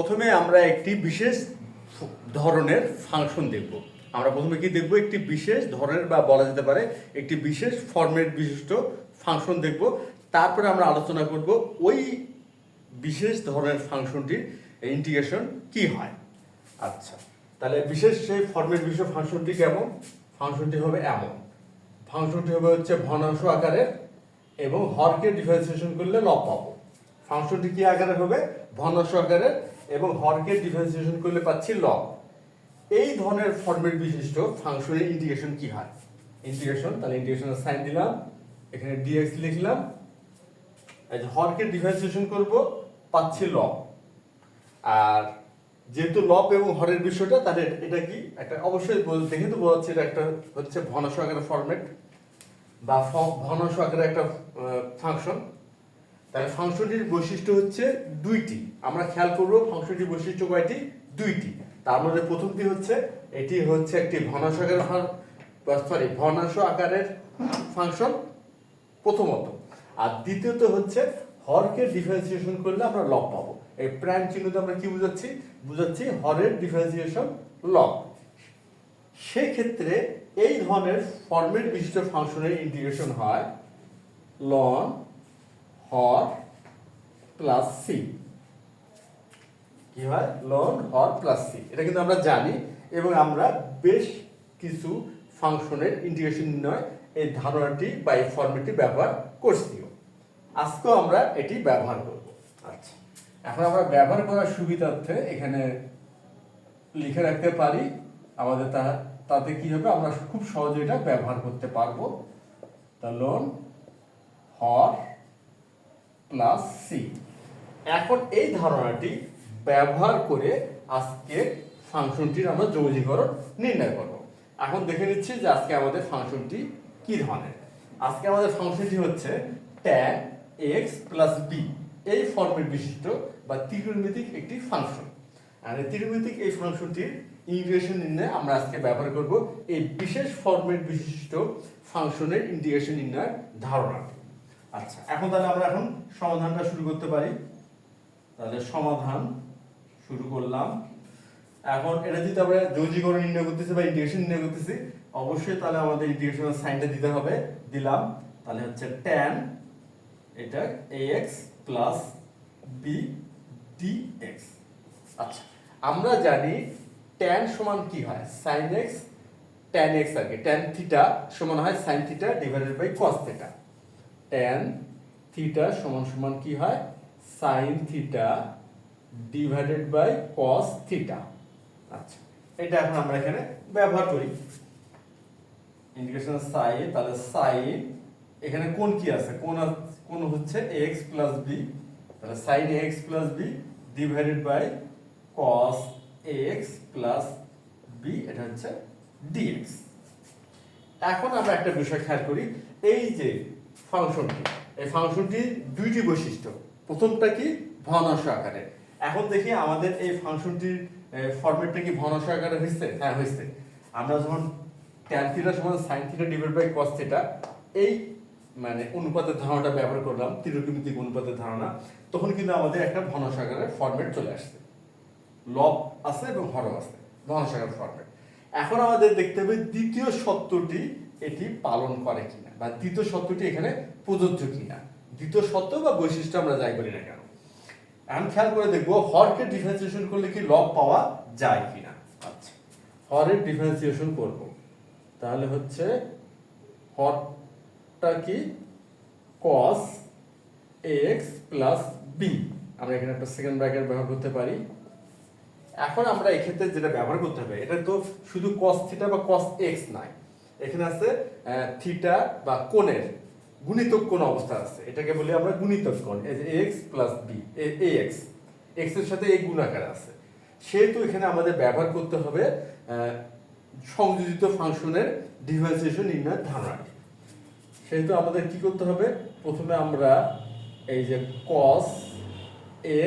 প্রথমে আমরা একটি বিশেষ ধরনের ফাংশন দেখব। আমরা প্রথমে কি দেখব? একটি বিশেষ ধরনের বা বলা যেতে পারে একটি বিশেষ ফর্মেট বিশিষ্ট ফাংশন দেখব। তারপরে আমরা আলোচনা করব ওই বিশেষ ধরনের ফাংশনটির ইন্টিগ্রেশন কি হয়। আচ্ছা তাহলে বিশেষ সেই ফর্মেট বিশিষ্ট ফাংশনটি কেমন? ফাংশনটি হবে এমন। ফাংশনটি হবে হচ্ছে ভগ্নাংশ আকারের এবং হরকে ডিফারেন্সিয়েশন করলে লব পাবো। ফাংশনটি কি আকারে হবে? ভগ্নাংশ আকারের এবং হরকে ডিফারেন্সিয়েশন করলে পাচ্ছি লব এই ধরনের ফর্মেট বিশিষ্ট ফাংশনের ইন্টিগ্রেশন কি হয়? ইন্টিগ্রেশন তাহলে ইন্টিগ্রেশনের সাইন দিলাম, এখানে ডিএক্স লিখলাম। হরকে ডিফারেন্সিয়েশন করব, পাচ্ছি লব আর যেহেতু লব এবং হরের বিষয়টা, তাহলে এটা কি? একটা অবশ্যই দেখে তো বোঝা যাচ্ছে এটা একটা হচ্ছে ভগ্নাংশ আকারের ফরম্যাট বা ভগ্নাংশ আকারের একটা ফাংশন তাহলে ফাংশনটির বৈশিষ্ট্য হচ্ছে দুইটি। আমরা খেয়াল করব ফাংশনটির বৈশিষ্ট্য কয়টি? দুইটি। তার মধ্যে প্রথমটি হচ্ছে, এটি হচ্ছে একটি ভগ্নাংশ আকারের সরি ভগ্নাংশ আকারের ফাংশন প্রথমত। আর দ্বিতীয়ত হচ্ছে, হরকে ডিফারেন্সিয়েশন করলে আমরা লব পাবো। এই প্রাইম চিহ্নতে আমরা কি বুঝাচ্ছি? বুঝাচ্ছি হরের ডিফারেন্সিয়েশন লব সেক্ষেত্রে এই ধরনের ফর্মেট বিশিষ্ট ফাংশনের ইন্টিগ্রেশন হয় লন হর প্লাস সি কি হয়? লন হর প্লাস সি এটা কিন্তু আমরা জানি এবং আমরা বেশ কিছু ফাংশনের ইন্টিগ্রেশন নির্ণয় এই ধারণাটি বা এই ফর্মেটটি ব্যবহার করছিও। আজকেও আমরা এটি ব্যবহার করব। আচ্ছা। এখন আমরা ব্যবহার করার সুবিধার্থে এখানে লিখে রাখতে পারি আমাদের তা তাতে কি হবে? আমরা খুব সহজে এটা ব্যবহার করতে পারব। তা লোন হর প্লাস সি এখন এই ধারণাটি ব্যবহার করে আজকে ফাংশনটির আমরা যৌগীকরণ নির্ণয় করব। এখন দেখে নিচ্ছি যে আজকে আমাদের ফাংশনটি কি ধরনের। আজকে আমাদের ফাংশনটি হচ্ছে tan x প্লাস বি এই ফর্মের বিশিষ্ট বা ত্রিকোণমিতিক একটি ফাংশন। আর ত্রিকোণমিতিক এই ফাংশনটির ইন্টিগ্রেশন নির্ণয় আমরা আজকে ব্যবহার করব এই বিশেষ ফর্মেট বিশিষ্ট ফাংশনের ইন্টিগ্রেশন নির্ণয়ের ধারণাটি। আচ্ছা এখন তাহলে আমরা এখন সমাধানটা শুরু করতে পারি। তাহলে সমাধান শুরু করলাম। এখন এটা যদি আমরা যৌগীকরণ নির্ণয় করতেছি বা ইন্টিগ্রেশন নির্ণয় করতেছি, অবশ্যই তাহলে আমাদের ইন্টিগ্রেশনের সাইনটা দিতে হবে। দিলাম। তাহলে হচ্ছে tan, এটা ax প্লাস b dx আচ্ছা আমরা জানি tan সমান কি হয়? sin x, tan x আর কি। tan থিটা সমান হয় sin theta divided by cos theta tan theta সমান সমান কি হয়? sin theta divided by cos theta আচ্ছা এটা এখন আমরা এখানে ব্যবহার করি। ইন্টিগ্রেশন সাইন তাহলে সাইন এখানে কোন কি আছে? কোন কোন হচ্ছে x প্লাস বি তাহলে sine x plus b divided by cos x plus b এটা হচ্ছে dx এখন আমরা একটা বিষয় খেয়াল করি, এই যে ফাংশনটি। এই ফাংশনটির দুইটি বৈশিষ্ট্য। প্রথমটা কি? ভগ্নাংশ আকারে। এখন দেখি আমাদের এই ফাংশনটির ফরম্যাটটা কি ভগ্নাংশ আকারে হয়েছে হ্যাঁ হয়েছে আমরা যখন ট্যান থিটা সমান sine theta divide by cos theta এই মানে অনুপাতের ধারণাটা ব্যবহার করলাম, ত্রিকোণমিতিক অনুপাতের ধারণা, তখন কিন্তু আমাদের একটা ভগ্নাংশ আকারের ফরম্যাট চলে আসছে। লব আছে এবং হরম আছে ভগ্নাংশাকার ফরম্যাট। এখন আমাদের দেখতে হবে দ্বিতীয় সত্যটি এটি পালন করে কিনা? বা দ্বিতীয় সত্যটি এখানে প্রযোজ্য কিনা? দ্বিতীয় সত্য বা বৈশিষ্ট্য আমরা যাই বলি না কেন? এখন খেয়াল করে দেখব, হরকে ডিফারেন্সিয়েশন করলে কি লব পাওয়া যায় কিনা? আচ্ছা হরের ডিফারেন্সিয়েশন করব। তাহলে হচ্ছে হরটা কি? কস এক্স প্লাস বি আমরা এখানে একটা সেকেন্ড ব্র্যাকেট ব্যবহার করতে পারি। এখন আমরা এক্ষেত্রে যেটা ব্যবহার করতে হবে, এটা তো শুধু cos থিটা বা কস এক্স নয়। এখানে আছে থিটা বা কোণের গুণিতক কোণ অবস্থা আছে। এটাকে বলি আমরা গুণিতক কোণ x plus b ax x এর সাথে এই গুণাকার আছে। সেহেতু এখানে আমাদের ব্যবহার করতে হবে সংযোজিত ফাংশনের ডিফারেন্সিয়েশন নির্ণয়ের ধারণাটি। সেহেতু আমাদের কি করতে হবে? প্রথমে আমরা এই যে cos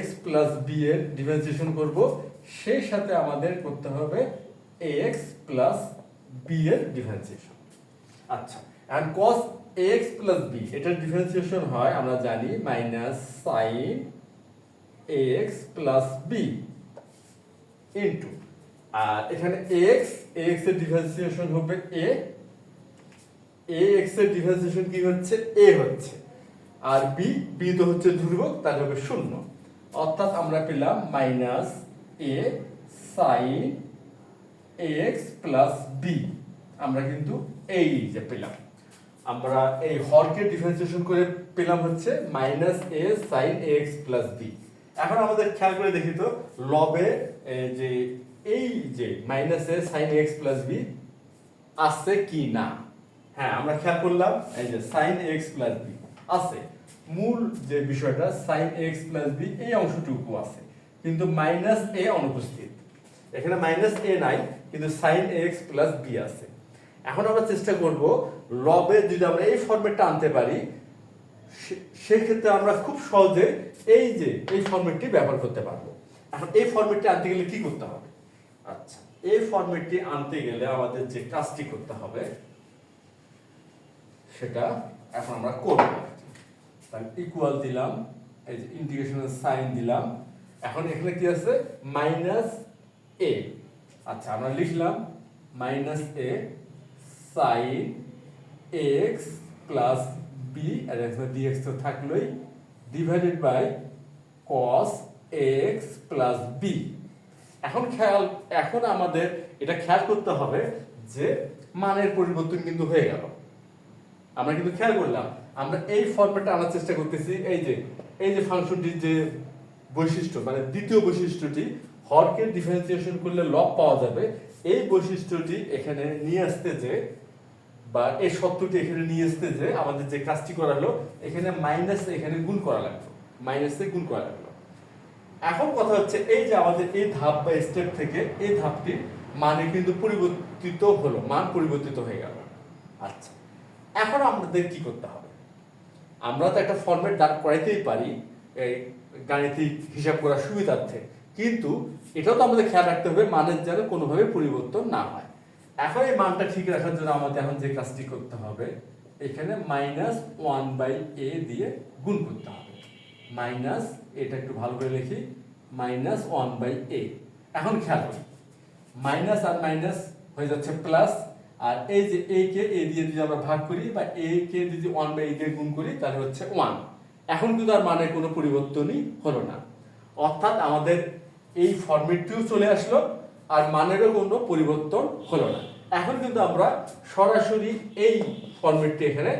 x প্লাস b এর ডিফারেন্সিয়েশন করব। সেই সাথে আমাদের করতে হবে x প্লাস b এর ডিফারেন্সিয়েশন আচ্ছা and cos x plus b, এটার ডিফারেন্সিয়েশন হয়, আমরা জানি minus sin x plus b into আর এখানে এক্স এক্সের ডিফারেন্সিয়েশন হবে এ এ এক্সের ডিফারেন্সিয়েশন কি হচ্ছে? এ হচ্ছে। আর বি বি তো হচ্ছে ধ্রুবক, তাহলে হবে শূন্য। অর্থাৎ আমরা পেলাম minus a sine x plus b আমরা কিন্তু এই যে পেলাম। আমরা এই হরকে ডিফারেন্সিয়েশন করে পেলাম হচ্ছে minus a sine x plus b এখন আমাদের খেয়াল করে দেখি তো লবে এ, যে এই যে minus a sine x plus b আসছে কি না? হ্যাঁ আমরা খেয়াল করলাম এই যে সাইন এক্স প্লাস বি আছে। মূল যে বিষয়টা সাইন এক্স প্লাস বি এই অংশটুকু আছে। কিন্তু মাইনাস এ অনুপস্থিত। এখানে মাইনাস এ নাই। কিন্তু সাইন এক্স প্লাস বি আছে। এখন আমরা চেষ্টা করব লবে যদি আমরা এই ফর্মেটটা আনতে পারি সেক্ষেত্রে আমরা খুব সহজে এই যে, এই ফর্মেটটি ব্যবহার করতে পারব। এখন এই ফর্মেটটি আনতে গেলে কি করতে হবে? আচ্ছা এই ফর্মেটটি আনতে গেলে আমাদের যে কাজটি করতে হবে, সেটা এখন আমরা করব। তাহলে ইকুয়াল দিলাম, এই যে ইন্টিগ্রেশনের সাইন দিলাম। এখন এখানে কি আছে? মাইনাস এ আচ্ছা আমরা লিখলাম minus a sine x plus b আর এখানে ডিএক্স তো থাকলোই divided by cos x plus b এখন খেয়াল, এখন আমাদের এটা খেয়াল করতে হবে যে মানের পরিবর্তন কিন্তু হয়ে গেল। আমরা কিন্তু খেয়াল করলাম, আমরা এই ফরম্যাটে আনার চেষ্টা করতেছি, এই যে এই যে ফাংশনটির যে বৈশিষ্ট্য মানে দ্বিতীয় বৈশিষ্ট্যটি হরকে ডিফারেন্সিয়েশন করলে লব পাওয়া যাবে। এই বৈশিষ্ট্যটি এখানে নিয়ে আসতে যে, বা এই সত্যটি এখানে নিয়ে আসতে যে, আমাদের যে কাজটি করা হলো এখানে মাইনাস এখানে গুণ করা লাগল। মাইনাসে গুণ করা লাগল। এখন কথা হচ্ছে এই যে আমাদের এই ধাপ বা স্টেপ থেকে এই ধাপটি মানে কিন্তু পরিবর্তিত হলো, মান পরিবর্তিত হয়ে গেল। আচ্ছা এখন আমাদের কি করতে হবে? আমরা তো একটা ফরম্যাট দাঁড় করাইতেই পারি, এই গাণিতিক হিসাব করার সুবিধার্থে। কিন্তু এটাও তো আমাদের খেয়াল রাখতে হবে, মানের যেন কোনোভাবে পরিবর্তন না হয়। এখন এই মানটা ঠিক রাখার জন্য আমাদের এখন যে কাজটি করতে হবে, এখানে মাইনাস ওয়ান বাই এ দিয়ে গুণ করতে হবে। মাইনাস এটা একটু ভালো করে লিখি মাইনাস ওয়ান বাই এ এখন খেয়াল করি মাইনাস আর মাইনাস হয়ে যাচ্ছে প্লাস আর এই যে এ কে এ দিয়ে যদি আমরা ভাগ করি বা এ কে যদি ওয়ান বাই এ দিয়ে গুণ করি, তাহলে হচ্ছে ওয়ান এখন কিন্তু আর মানের কোনো পরিবর্তনই হলো না। অর্থাৎ আমাদের এই ফরম্যাটটিও চলে আসলো আর মানেরও কোনো পরিবর্তন হলো না। এখন কিন্তু আমরা সরাসরি এই ফরম্যাটটি এখানে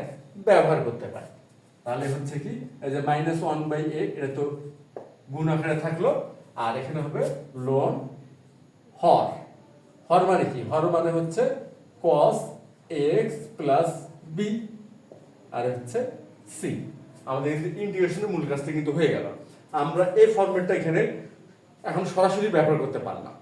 ব্যবহার করতে পারি। তাহলে হচ্ছে কি, এই যে মাইনাস ওয়ান বাই এ এটা তো গুণ আকারে থাকল, আর এখানে হবে লোন হর। হর মানে কি? হর মানে হচ্ছে cos এক্স প্লাস বি আর হচ্ছে সি আমাদের ইন্টিগ্রেশনের মূল কাজটা কিন্তু হয়ে গেল। আমরা এই ফরম্যাটটা এখানে এখন সরাসরি ব্যবহার করতে পারলাম।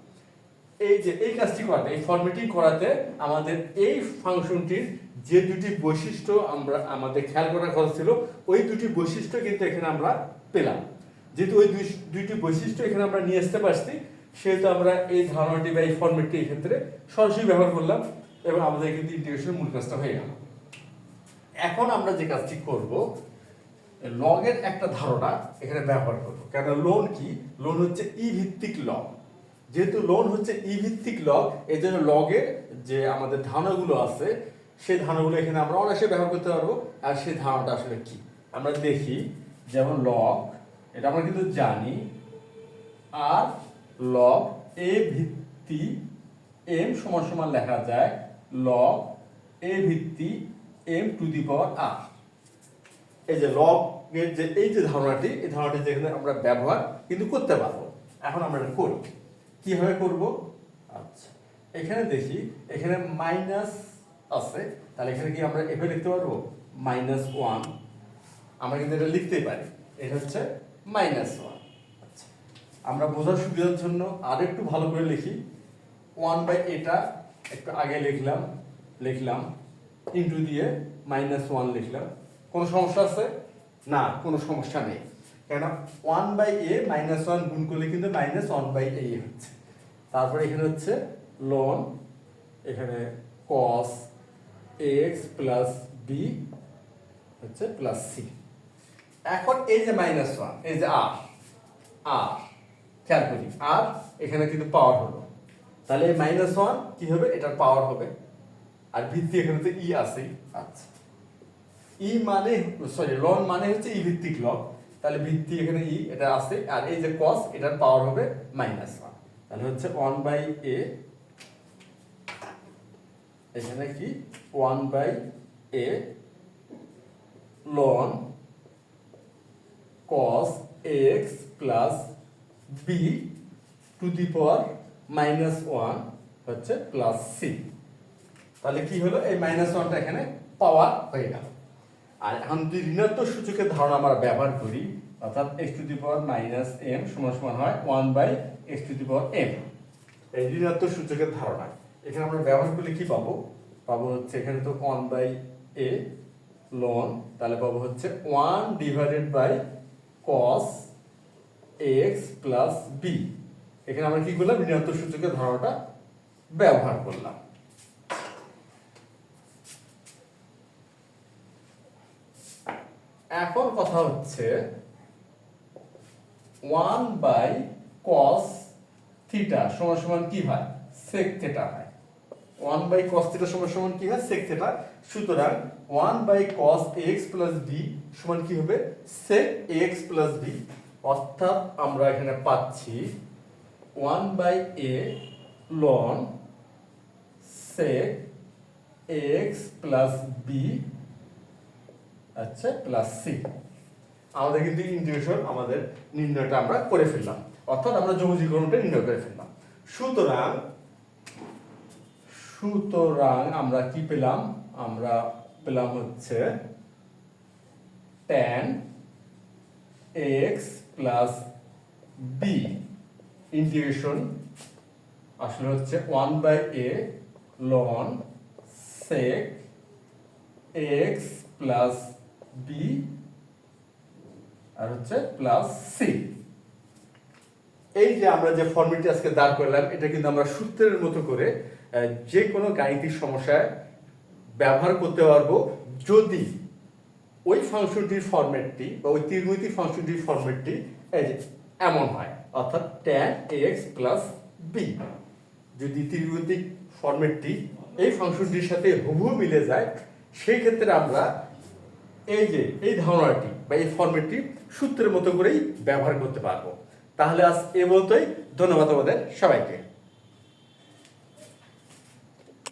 এই যে, এই কাজটি করাতে, এই ফরম্যাটিং করাতে আমাদের এই ফাংশনটির যে দুটি বৈশিষ্ট্য আমরা, আমাদের খেয়াল করার কথা ছিল, ওই দুটি বৈশিষ্ট্য কিন্তু এখানে আমরা পেলাম। যেহেতু ওই দুই- দুইটি বৈশিষ্ট্য এখানে আমরা নিয়ে আসতে পারছি, সেহেতু আমরা এই ধারণাটি বা এই ফরম্যাটটি এই ক্ষেত্রে সরাসরি ব্যবহার করলাম এবং আমাদের কিন্তু ইন্টিগ্রেশনের মূল কাজটা হয়ে গেল। এখন আমরা যে কাজটি করব লগের একটা ধারণা এখানে ব্যবহার করব। কেন লোন কি? লোন হচ্ছে ই ভিত্তিক লগ যেহেতু লোন হচ্ছে ই ভিত্তিক লগ এই জন্য লগের যে আমাদের ধারণাগুলো আছে, সেই ধারণাগুলো এখানে আমরা অনায়াসে ব্যবহার করতে পারব। আর সেই ধারণাটা আসলে কি? আমরা দেখি, যেমন লগ এটা আমরা কিন্তু জানি। আর লগ এ ভিত্তি এম সমান সমান লেখা যায় লগ এ ভিত্তি এম টু দি পাওয়ার আর এই যে লগ এর যে, এই যে ধারণাটি, এই ধারণাটি যেখানে আমরা ব্যবহার কিন্তু করতে পারব। এখন আমরা এটা করি কীভাবে করব? আচ্ছা এখানে দেখি, এখানে মাইনাস আছে। তাহলে এখানে কি আমরা এভাবে লিখতে পারব? মাইনাস ওয়ান আমরা কিন্তু এটা লিখতেই পারি। এটা হচ্ছে মাইনাস ওয়ান আচ্ছা আমরা বোঝার সুবিধার জন্য আর একটু ভালো করে লিখি। ওয়ান বাই এটা একটু আগে লিখলাম লিখলাম ইন্টু দিয়ে মাইনাস ওয়ান লিখলাম। কোনো সমস্যা আছে? না। কোনো সমস্যা নেই। কেন? One by a minus one গুণ করলে কিন্তু মাইনাস ওয়ান বাই এ হচ্ছে। তারপরে এখানে হচ্ছে লন এখানে কস এক্স প্লাস বি হচ্ছে প্লাস সি এখন এই যে মাইনাস ওয়ান এই যে আর আর খেয়াল করি আর এখানে কিন্তু পাওয়ার হলো। তাহলে এই মাইনাস ওয়ান কি হবে? এটার পাওয়ার হবে। আর ভিত্তি এখানে তো ই আছে আচ্ছা। ই মানে সরি লন মানে হচ্ছে ই ভিত্তিক লগ তাহলে ভিত্তি এখানে ই, এটা আছে আর এই যে কস এটার পাওয়ার হবে মাইনাস ওয়ান তাহলে হচ্ছে ওয়ান বাই এ এখানে কি? One by a ln cos x plus b to the power minus one হচ্ছে প্লাস সি তাহলে কি হলো? এই মাইনাস ওয়ানটা এখানে পাওয়ার হয়ে গেল। আর এখন যদি ঋণাত্মক সূচকের ধারণা আমরা ব্যবহার করি, অর্থাৎ x to the power minus m সমান সমান হয় one by x to the power m. এই ঋণাত্মক সূচকের ধারণা এখানে আমরা ব্যবহার করলে কি পাবো? পাবো হচ্ছে এখানে তো ওয়ান বাই এ লন তাহলে পাবো হচ্ছে one divided by cos x plus b এখানে আমরা কি করলাম? ঋণাত্মক সূচকের ধারণাটা ব্যবহার করলাম এখন কথা হচ্ছে ওয়ান বাই কস থিটা সমান সমান কি হয়? সেক থিটা হয়। ওয়ান বাই কস থিটা সমান সমান কি হয়? Sec theta. সুতরাং one by cos x plus b সমান কি হবে? সেক এক্স প্লাস বি অর্থাৎ আমরা এখানে পাচ্ছি one by a ln sec x plus b আচ্ছা প্লাস সি। আমাদের কিন্তু ইন্টিগ্রেশন আমাদের নির্ণয়টা আমরা করে ফেললাম। অর্থাৎ আমরা যৌজিকরণটা নির্ণয় করে ফেললাম। সুতরাং সুতরাং আমরা কি পেলাম? আমরা পেলাম হচ্ছে tan x plus b integration আসলে হচ্ছে one by a ln sec x plus b আর হচ্ছে প্লাস সি এই যে আমরা যে ফর্মুলাটি আজকে দাঁড় করলাম, এটা কিন্তু আমরা সূত্রের মতো করে যে কোনো গাণিতিক সমস্যায় ব্যবহার করতে পারব যদি ওই ফাংশনটির ফরম্যাটটি বা ওই ত্রিমিতিক ফাংশনটির ফরম্যাটটি এই যে এমন হয়, অর্থাৎ tan এক্স প্লাস বি যদি ত্রিমিতিক ফরম্যাটটি এই ফাংশনটির সাথে হুবহু মিলে যায়, সেই ক্ষেত্রে আমরা এই যে, এই ধারণাটি বা এই ফর্মেটটি সূত্রের মতো করেই ব্যবহার করতে পারব। তাহলে আজ এ বলতেই ধন্যবাদ আমাদের সবাইকে।